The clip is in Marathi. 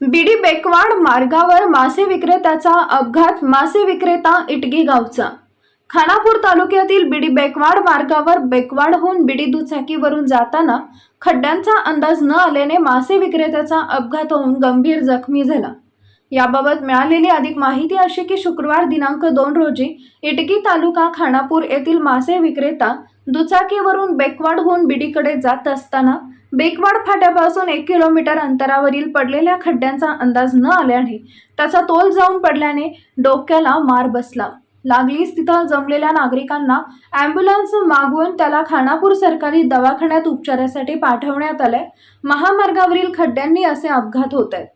बेकवाड मार्गावर मासे विक्रेत्याचा अपघात मासे विक्रेता इटगी गावचा. खानापूर तालुक्यातील बीडी बेकवाड मार्गावर बेकवाडहून बीडी दुचाकीवरून जाताना खड्ड्यांचा अंदाज न आल्याने मासे विक्रेत्याचा अपघात होऊन गंभीर जखमी झाला. याबाबत मिळालेली अधिक माहिती अशी की शुक्रवार दिनांक दोन रोजी इटकी तालुका खानापूर येथील मासे विक्रेता दुचाकीवरून बेकवाडहून बिडीकडे जात असताना बेकवाड फाट्यापासून एक किलोमीटर अंतरावरील पडलेल्या खड्ड्यांचा अंदाज न आल्याने त्याचा तोल जाऊन पडल्याने डोक्याला मार बसला. लागलीच तिथं जमलेल्या नागरिकांना ॲम्ब्युलन्स मागवून त्याला खानापूर सरकारी दवाखान्यात उपचारासाठी पाठवण्यात आलंय. महामार्गावरील खड्ड्यांनी असे अपघात होत आहेत.